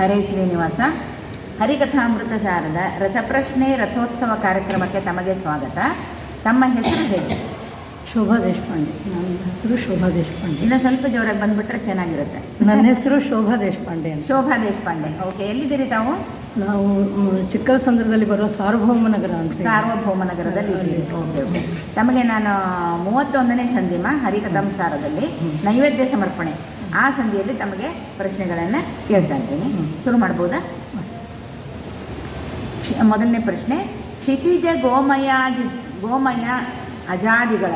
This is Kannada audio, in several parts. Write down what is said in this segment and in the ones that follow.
ಹರೇ ಶ್ರೀನಿವಾಸ. ಹರಿಕಥಾಮೃತ ಸಾರದ ರಸಪ್ರಶ್ನೆ ರಥೋತ್ಸವ ಕಾರ್ಯಕ್ರಮಕ್ಕೆ ತಮಗೆ ಸ್ವಾಗತ. ತಮ್ಮ ಹೆಸರು ಹೇಳಿ. ಶೋಭಾ ದೇಶಪಾಂಡೆ. ನನ್ನ ಹೆಸರು ಶೋಭಾ ದೇಶಪಾಂಡೆ. ಇನ್ನು ಸ್ವಲ್ಪ ಜೋರಾಗಿ ಬಂದುಬಿಟ್ರೆ ಚೆನ್ನಾಗಿರುತ್ತೆ. ನನ್ನ ಹೆಸರು ಶೋಭಾ ದೇಶಪಾಂಡೆ ಅಂತ. ಶೋಭಾ ದೇಶಪಾಂಡೆ. ಓಕೆ ಎಲ್ಲಿದ್ದೀರಿ ತಾವು? ನಾವು ಚಿಕ್ಕ ಚಿಕ್ಕಲಸಂದ್ರದಲ್ಲಿ ಬರೋ ಸಾರ್ವಭೌಮ ನಗರ ಅಂತ. ಸಾರ್ವಭೌಮ ನಗರದಲ್ಲಿ ಇದ್ದೀರಿ ಓಕೆ ಓಕೆ. ತಮಗೆ ನಾನು ಮೂವತ್ತೊಂದನೇ ಸಂಧಿಮ ಹರಿಕಥಾಂಸಾರದಲ್ಲಿ ನೈವೇದ್ಯ ಸಮರ್ಪಣೆ. ಆ ಸಂಧಿಯಲ್ಲಿ ತಮಗೆ ಪ್ರಶ್ನೆಗಳನ್ನು ಕೇಳ್ತಾ ಇದ್ದೀನಿ. ಶುರು ಮಾಡ್ಬೋದಾ? ಮೊದಲನೇ ಪ್ರಶ್ನೆ. ಕ್ಷಿತಿಜ ಗೋಮಯಾಜ ಗೋಮಯ ಅಜಾದಿಗಳ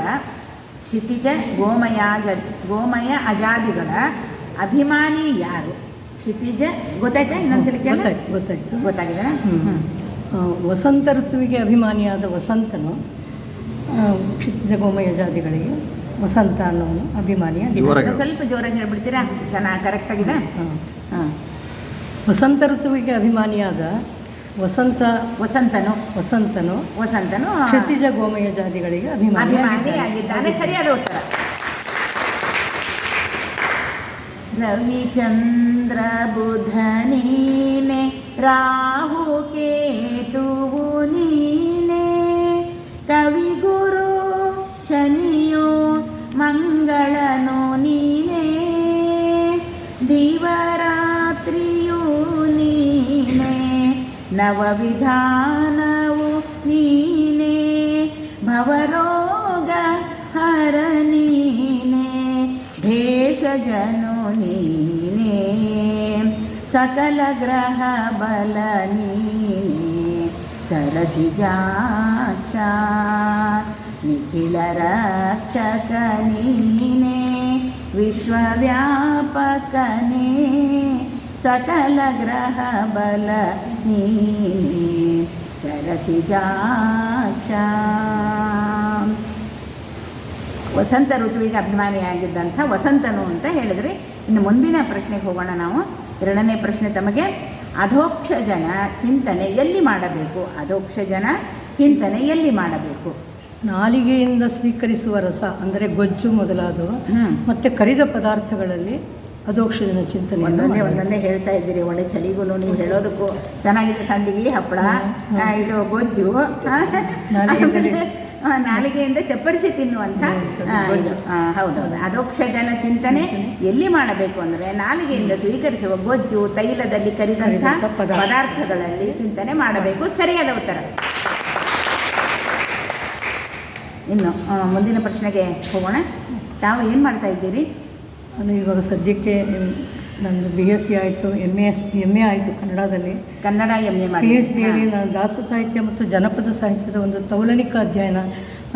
ಕ್ಷಿತಿಜ ಗೋಮಯಾಜ ಗೋಮಯ ಅಜಾದಿಗಳ ಅಭಿಮಾನಿ ಯಾರು? ಕ್ಷಿತಿಜ ಗೊತ್ತಾಯ್ತಾ? ಇನ್ನೊಂದ್ಸಲ ಗೊತ್ತಾಯ್ತು ಗೊತ್ತಾಯ್ತು. ಗೊತ್ತಾಗಿದೆ ವಸಂತ ಋತುವಿಗೆ ಅಭಿಮಾನಿಯಾದ ವಸಂತನು ಕ್ಷಿತಿಜ ಗೋಮಯ ಯಜಾದಿಗಳಿಗೆ ವಸಂತ ಅನ್ನೋನು ಅಭಿಮಾನಿಯಾಗಿ ಜೋರಾಗಿ ಸ್ವಲ್ಪ ಜೋರಾಗಿ ಹೇಳ್ಬಿಡ್ತೀರಾ? ಚೆನ್ನಾಗಿ ಕರೆಕ್ಟಾಗಿದೆ ಹಾಂ ವಸಂತ ಋತುವಿಗೆ ಅಭಿಮಾನಿಯಾದ ವಸಂತ ವಸಂತನು. ವಸಂತನು ವಸಂತನು ಕ್ಷಿತಿಜ ಗೋಮಯ ಜಾತಿಗಳಿಗೆ ಅಭಿಮಾನಿ ಅಭಿಮಾನಿ ಆಗಿದ್ದಾನೆ. ಸರಿಯಾದ ಉತ್ತರ. ರವಿಚಂದ್ರ ಬುಧ ನೀನೆ ರಾಹು ಕೇತುವು ನೀನೆ ಕವಿಗುರು ಶನಿಯು ನವವಿಧಾನವು ನೀನೆ ಭವರೋಗ ಹರ ನೀನೆ ಭೇಷಜನು ನೀನೆ ಸಕಲ ಗ್ರಹ ಬಲ ನೀನೆ ಸರಸಿಜಾಕ್ಷ ನಿಖಿಲ ರಕ್ಷಕ ನೀನೆ ವಿಶ್ವವ್ಯಾಪಕನೇ ಸಕಲ ಗ್ರಹ ಬಲ ನೀನೆ ಸರಸಿಜಾಕ್ಷ ವಸಂತ ಋತುವಿಗೆ ಅಭಿಮಾನಿಯಾಗಿದ್ದಂಥ ವಸಂತನು ಅಂತ ಹೇಳಿದ್ರಿ. ಇನ್ನು ಮುಂದಿನ ಪ್ರಶ್ನೆಗೆ ಹೋಗೋಣ ನಾವು. ಎರಡನೇ ಪ್ರಶ್ನೆ ತಮಗೆ ಅಧೋಕ್ಷ ಜನ ಚಿಂತನೆ ಎಲ್ಲಿ ಮಾಡಬೇಕು? ಅಧೋಕ್ಷ ಜನ ಚಿಂತನೆ ಎಲ್ಲಿ ಮಾಡಬೇಕು? ನಾಲಿಗೆಯಿಂದ ಸ್ವೀಕರಿಸುವ ರಸ ಅಂದರೆ ಗೊಜ್ಜು ಮೊದಲಾದವು ಮತ್ತು ಕರಿದ ಪದಾರ್ಥಗಳಲ್ಲಿ ಅದೋಕ್ಷಜನ ಚಿಂತನೆ ಒಂದೊಂದೇ ಒಂದೊಂದೇ ಹೇಳ್ತಾ ಇದ್ದೀರಿ ಒಳ್ಳೆ ಚಳಿಗೂ ನೀವು ಹೇಳೋದಕ್ಕೂ ಚೆನ್ನಾಗಿದೆ ಸಂಡಿಗೆ ಹಪ್ಪಳ ಇದು ಗೊಜ್ಜು. ನಾಲಿಗೆಯಿಂದ ಚಪ್ಪರಿಸಿ ತಿನ್ನುವಂಥ ಹೌದೌದು. ಅದೋಕ್ಷ ಜನ ಚಿಂತನೆ ಎಲ್ಲಿ ಮಾಡಬೇಕು ಅಂದರೆ ನಾಲಿಗೆಯಿಂದ ಸ್ವೀಕರಿಸುವ ಗೊಜ್ಜು ತೈಲದಲ್ಲಿ ಕರಿದಂಥ ಪದಾರ್ಥಗಳಲ್ಲಿ ಚಿಂತನೆ ಮಾಡಬೇಕು. ಸರಿಯಾದ ಉತ್ತರ. ಇನ್ನು ಮುಂದಿನ ಪ್ರಶ್ನೆಗೆ ಹೋಗೋಣ. ತಾವು ಏನು ಮಾಡ್ತಾ ಇದ್ದೀರಿ? ನಾನು ಇವಾಗ ಸದ್ಯಕ್ಕೆ ನಂದು ಬಿ ಎಸ್ ಸಿ ಆಯಿತು ಎಂ ಎಸ್ ಎಂ ಎ ಆಯಿತು ಕನ್ನಡದಲ್ಲಿ. Kannada M A P H ಡಿಯಲ್ಲಿ ನಾನು ದಾಸ ಸಾಹಿತ್ಯ ಮತ್ತು ಜನಪದ ಸಾಹಿತ್ಯದ ಒಂದು ತೌಲನಿಕ ಅಧ್ಯಯನ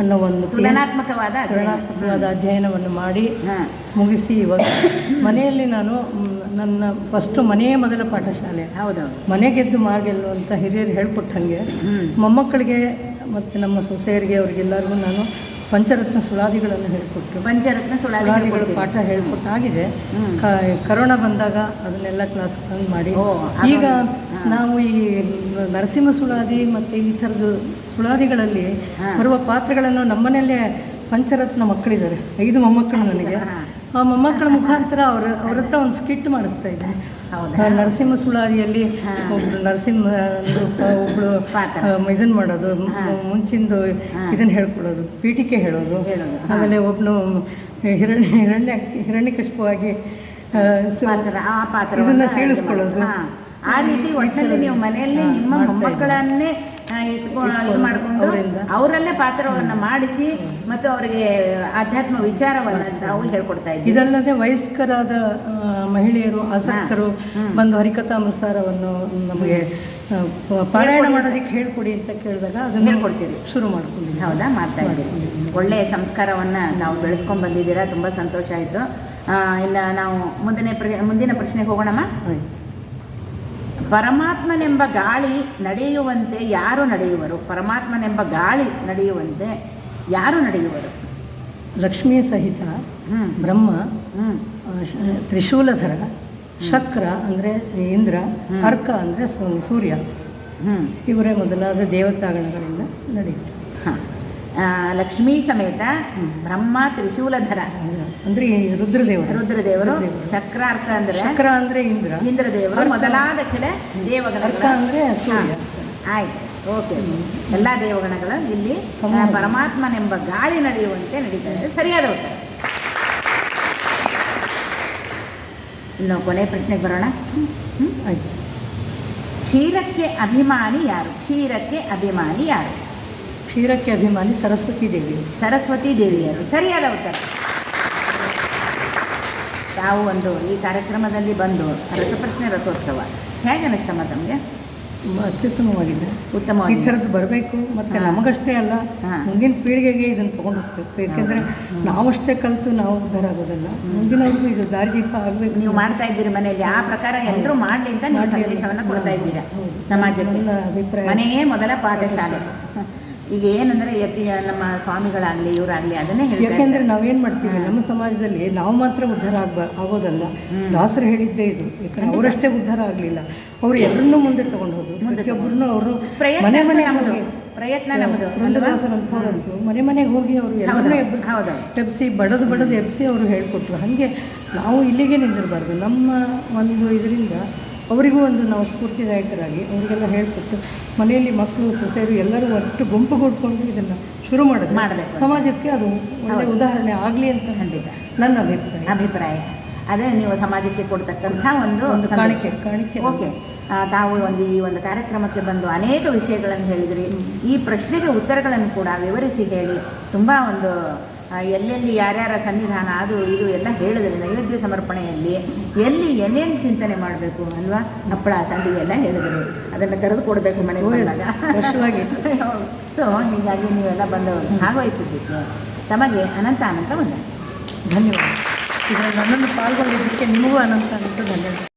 ಅನ್ನೋ ಒಂದು ತುಲನಾತ್ಮಕವಾದ. ತುಲನಾತ್ಮಕವಾದ ಅಧ್ಯಯನವನ್ನು ಮಾಡಿ ಮುಗಿಸಿ ಇವಾಗ ಮನೆಯಲ್ಲಿ ನಾನು ನನ್ನ ಫಸ್ಟು ಮನೆಯೇ ಮೊದಲ ಪಾಠಶಾಲೆ. ಹೌದು. ಮನೆಗೆದ್ದು ಮಾರ್ಗೆಲ್ಲು ಅಂತ ಹಿರಿಯರು ಹೇಳ್ಕೊಟ್ಟಂಗೆ ಮೊಮ್ಮಕ್ಕಳಿಗೆ ಮತ್ತು ನಮ್ಮ ಸೊಸೆಯರಿಗೆ ಅವ್ರಿಗೆಲ್ಲರಿಗೂ ನಾನು ಪಂಚರತ್ನ ಸುಳಾದಿಗಳನ್ನು ಹೇಳಿಕೊಟ್ಟು ಪಂಚರತ್ನ ಸುಳಾದಿ ಸುಳಾದಿಗಳು ಪಾಠ ಹೇಳ್ಕೊಟ್ಟಾಗಿದೆ. ಆಗಿದೆ ಕರೋನಾ ಬಂದಾಗ ಅದನ್ನೆಲ್ಲ ಕ್ಲಾಸ್ ಮಾಡಿ. ಈಗ ನಾವು ಈ ನರಸಿಂಹ ಸುಳಾದಿ ಮತ್ತು ಈ ಥರದ್ದು ಸುಳಾದಿಗಳಲ್ಲಿ ಬರುವ ಪಾತ್ರಗಳನ್ನು ನಮ್ಮನೆಯಲ್ಲೇ ಪಂಚರತ್ನ ಮಕ್ಕಳಿದ್ದಾರೆ. ಐದು ಮೊಮ್ಮಕ್ಕಳು ನನಗೆ. ಆ ಮೊಮ್ಮಕ್ಕಳ ಮುಖಾಂತರ ಅವರ ಅವ್ರ ಹತ್ರ ಒಂದು ಸ್ಕಿಟ್ ಮಾಡಿಸ್ತಾ ಇದ್ದೀನಿ. ನರಸಿಂಹ ಸುಳಾದಿಯಲ್ಲಿ ಹಾ. ಒಬ್ರು ನರಸಿಂಹ ಒಬ್ಳು ಪಾತ್ರ. ಇದನ್ನು ಮಾಡೋದು. ಮುಂಚಿಂದು ಇದನ್ನ ಹೇಳ್ಕೊಡೋದು ಪೀಠಿಕೆ ಹೇಳೋದು. ಆಮೇಲೆ ಒಬ್ನು ಹಿರಣ್ಯ ಹಿರಣ್ಯ ಹಿರಣ್ಯಕಶಿಪವಾಗಿ ಆ, ಪಾತ್ರ ಸೀಳಿಸ್ಕೊಳ್ಳೋದು. ಆ ರೀತಿ ಒಟ್ಟಿನಲ್ಲಿ ನೀವು ಮನೆಯಲ್ಲಿ ನಿಮ್ಮ ಮೊಮ್ಮಕ್ಕಳನ್ನೇ ಇಟ್ಕೊಂಡು ಇದು ಮಾಡಿಕೊಂಡು ಅವರಲ್ಲೇ ಪಾತ್ರವನ್ನು ಮಾಡಿಸಿ ಮತ್ತು ಅವರಿಗೆ ಆಧ್ಯಾತ್ಮ ವಿಚಾರವನ್ನು ತಾವು ಹೇಳ್ಕೊಡ್ತಾ ಇದ್ದೀವಿ. ಇದಲ್ಲದೆ ವಯಸ್ಕರಾದ ಮಹಿಳೆಯರು ಆಸಕ್ತರು. ಬಂದು ಹರಿಕಥಾನುಸಾರವನ್ನು ನಮಗೆ ಪಾರಾಯಣ ಮಾಡೋದಕ್ಕೆ ಹೇಳ್ಕೊಡಿ ಅಂತ ಕೇಳಿದಾಗ ಅದನ್ನು ಹೇಳ್ಕೊಡ್ತೀರಿ. ಶುರು ಮಾಡ್ಕೊಂಡಿದ್ದೀವಿ. ಹೌದಾ? ಮಾಡ್ತಾ ಇದ್ದೀರಿ ಒಳ್ಳೆಯ ಸಂಸ್ಕಾರವನ್ನು ನಾವು ಬೆಳೆಸ್ಕೊಂಡು ಬಂದಿದ್ದೀರಾ? ತುಂಬ ಸಂತೋಷ ಆಯಿತು. ಇಲ್ಲ ನಾವು ಮುಂದಿನ ಪ್ರ ಮುಂದಿನ ಪ್ರಶ್ನೆಗೆ ಹೋಗೋಣಮ್ಮ. ಪರಮಾತ್ಮನೆಂಬ ಗಾಳಿ ನಡೆಯುವಂತೆ ಯಾರು ನಡೆಯುವರು? ಪರಮಾತ್ಮನೆಂಬ ಗಾಳಿ ನಡೆಯುವಂತೆ ಯಾರು ನಡೆಯುವರು? ಲಕ್ಷ್ಮೀ ಸಹಿತ ಬ್ರಹ್ಮ ತ್ರಿಶೂಲಧರ ಶಕ್ರ ಅಂದರೆ ಇಂದ್ರ. ಅರ್ಕ ಅಂದರೆ ಸೂರ್ಯ. ಇವರೇ ಮೊದಲಾದ ದೇವತಾಗಣಗಳಿಂದ ನಡೆಯುತ್ತೆ. ಹಾಂ. ಲಕ್ಷ್ಮೀ ಸಮೇತ ಬ್ರಹ್ಮ ತ್ರಿಶೂಲಧರ. ಅಂದ್ರೆ ರುದ್ರದೇವರು. ರುದ್ರದೇವರು ಚಕ್ರಾರ್ಕ ಅಂದ್ರೆ ಚಕ್ರ ಅಂದ್ರೆ ಇಂದ್ರ. ಇಂದ್ರದೇವರು. ಮೊದಲಾದ ಕೆಲ ದೇವಗಣಗಳ. ಅಂದರೆ ಆಯ್ತು. ಓಕೆ. ಎಲ್ಲ ದೇವಗಣಗಳು ಇಲ್ಲಿ ಪರಮಾತ್ಮನೆಂಬ ಗಾಳಿ ನಡೆಯುವಂತೆ ನಡೀತದೆ. ಸರಿಯಾದ ಉತ್ತರ. ಇನ್ನು ಕೊನೆ ಪ್ರಶ್ನೆಗೆ ಬರೋಣ. ಕ್ಷೀರಕ್ಕೆ ಅಭಿಮಾನಿ ಯಾರು? ಕ್ಷೀರಕ್ಕೆ ಅಭಿಮಾನಿ ಯಾರು? ಕ್ಷೀರಕ್ಕೆ ಅಭಿಮಾನಿ ಸರಸ್ವತಿ ದೇವಿ. ಸರಸ್ವತಿ ದೇವಿಯರು. ಸರಿಯಾದ ಉತ್ತರ. ತಾವು ಒಂದು ಈ ಕಾರ್ಯಕ್ರಮದಲ್ಲಿ ಬಂದು ರಸಪ್ರಶ್ನೆ ರಥೋತ್ಸವ ಹೇಗೆ ಅನಿಸ್ತಮ್ಮ ತಮಗೆ ತುಂಬ ಅತ್ಯುತ್ತಮವಾಗಿದೆ. ಈ ಉತ್ತಮವಾಗಿ ಥರದ್ದು ಬರಬೇಕು ಮತ್ತು ನಮಗಷ್ಟೇ ಅಲ್ಲ. ಮುಂದಿನ ಪೀಳಿಗೆಗೆ ಇದನ್ನು ತೊಗೊಂಡು ಹೋಗ್ಬೇಕು. ಯಾಕೆಂದರೆ ನಾವಷ್ಟೇ ಕಲಿತು ನಾವು ಉದ್ಧಾರ ಆಗೋದಲ್ಲ. ಮುಂದಿನವ್ರಿಗೂ ಇದು ದಾರಿದೀಪ ಆಗಬೇಕು ನೀವು ಮಾಡ್ತಾ ಇದ್ದೀರಿ ಮನೆಯಲ್ಲಿ. ಆ ಪ್ರಕಾರ ಎಲ್ಲರೂ ಮಾಡಲಿ ಅಂತ ನೀವು. ಸಂದೇಶವನ್ನು ಕೊಡ್ತಾ ಇದ್ದೀರಾ. ಸಮಾಜಕ್ಕೆ? ಅಭಿಪ್ರಾಯ. ಮನೆಯೇ ಮೊದಲ ಪಾಠಶಾಲೆ. ಈಗ ಏನಂದ್ರೆ ಯತಿ ನಮ್ಮ ಸ್ವಾಮಿಗಳಾಗಲಿ ಇವರಾಗ್ಲಿ ಅದನ್ನೇ ಹೇಳಿ ಯಾಕೆಂದ್ರೆ ನಾವೇನು ಮಾಡ್ತೀವಿ? ನಮ್ಮ ಸಮಾಜದಲ್ಲಿ ನಾವು ಮಾತ್ರ ಉದ್ಧಾರ ಆಗ್ಬ ಆಗೋದಲ್ಲ. ದಾಸರು ಹೇಳಿದ್ದೇ ಇದು. ಯಾಕಂದ್ರೆ. ಅವರಷ್ಟೇ ಉದ್ಧಾರ ಆಗಲಿಲ್ಲ ಅವ್ರು ಎಲ್ಲರನ್ನೂ ಮುಂದೆ ತಗೊಂಡು. ಹೋದ್ರು ಪ್ರತಿಯೊಬ್ಬರನ್ನು ಅವರು ಪ್ರಯತ್ನ ಮನೆ ಮನೆ ಪ್ರಯತ್ನ ನಮ್ಮದು? ವೃಂದದಾಸರಂಥವ್ರಂತೂ ಮನೆ ಮನೆಗೆ ಹೋಗಿ ಅವರು ಎಬ್ಸಿ ಬಡದು ಬಡದು ಎಬ್ಸಿ ಅವರು ಹೇಳ್ಕೊಟ್ರು. ಹಾಗೆ ನಾವು ಇಲ್ಲಿಗೆ ನಿಂದಿರಬಾರ್ದು. ನಮ್ಮ ಒಂದು ಇದರಿಂದ ಅವರಿಗೂ ಒಂದು ನಾವು ಸ್ಫೂರ್ತಿದಾಯಕರಾಗಿ ಅವರಿಗೆಲ್ಲ ಹೇಳ್ಕೊಟ್ಟು ಮನೆಯಲ್ಲಿ ಮಕ್ಕಳು ಸೊಸೆಯರು ಎಲ್ಲರೂ ಒಟ್ಟು ಗುಂಪುಗೂಡ್ಕೊಂಡು ಇದನ್ನು ಶುರು ಮಾಡೋದು ಮಾಡಬೇಕು. ಸಮಾಜಕ್ಕೆ ಅದು ಒಳ್ಳೆ ಉದಾಹರಣೆ ಆಗಲಿ ಅಂತ ಖಂಡಿತ. ನನ್ನ ಅಭಿಪ್ರಾಯ. ಅಭಿಪ್ರಾಯ. ಅದೇ ನೀವು ಸಮಾಜಕ್ಕೆ ಕೊಡ್ತಕ್ಕಂಥ ಒಂದು. ಕಾಣಿಕೆ ಕಾಣಿಕೆ. ಓಕೆ. ಆ, ತಾವು ಒಂದು ಈ ಒಂದು ಕಾರ್ಯಕ್ರಮಕ್ಕೆ ಬಂದು ಅನೇಕ ವಿಷಯಗಳನ್ನು ಹೇಳಿದ್ರಿ. ಈ ಪ್ರಶ್ನೆಗೆ ಉತ್ತರಗಳನ್ನು ಕೂಡ ವಿವರಿಸಿ ಹೇಳಿ. ತುಂಬ ಒಂದು ಎಲ್ಲೆಲ್ಲಿ ಯಾರ್ಯಾರ ಸನ್ನಿಧಾನ ಅದು ಇದು ಎಲ್ಲ ಹೇಳಿದ್ರೆ ನೈವೇದ್ಯ ಸಮರ್ಪಣೆಯಲ್ಲಿ ಎಲ್ಲಿ ಏನೇನು ಚಿಂತನೆ ಮಾಡಬೇಕು ಅಲ್ವಾ? ಹಪ್ಪಳ ಸಂಡಿಗೆ ಎಲ್ಲ ಹೇಳಿದ್ರೆ. ಅದನ್ನು ಕರೆದು ಕೊಡಬೇಕು ಮನೆಗೆ ಹೋದಾಗ. ಸೊ ಹೀಗಾಗಿ ನೀವೆಲ್ಲ ಬಂದವರು ಭಾಗವಹಿಸಿದ್ದಕ್ಕೆ ತಮಗೆ ಅನಂತ ಅನಂತ ಬಂದ ಧನ್ಯವಾದ. ಇದರಲ್ಲಿ ನನ್ನನ್ನು ಪಾಲ್ಗೊಂಡಿದ್ದಕ್ಕೆ ನಿಮಗೂ ಅನಂತ ಅನಂತ ಧನ್ಯವಾದ.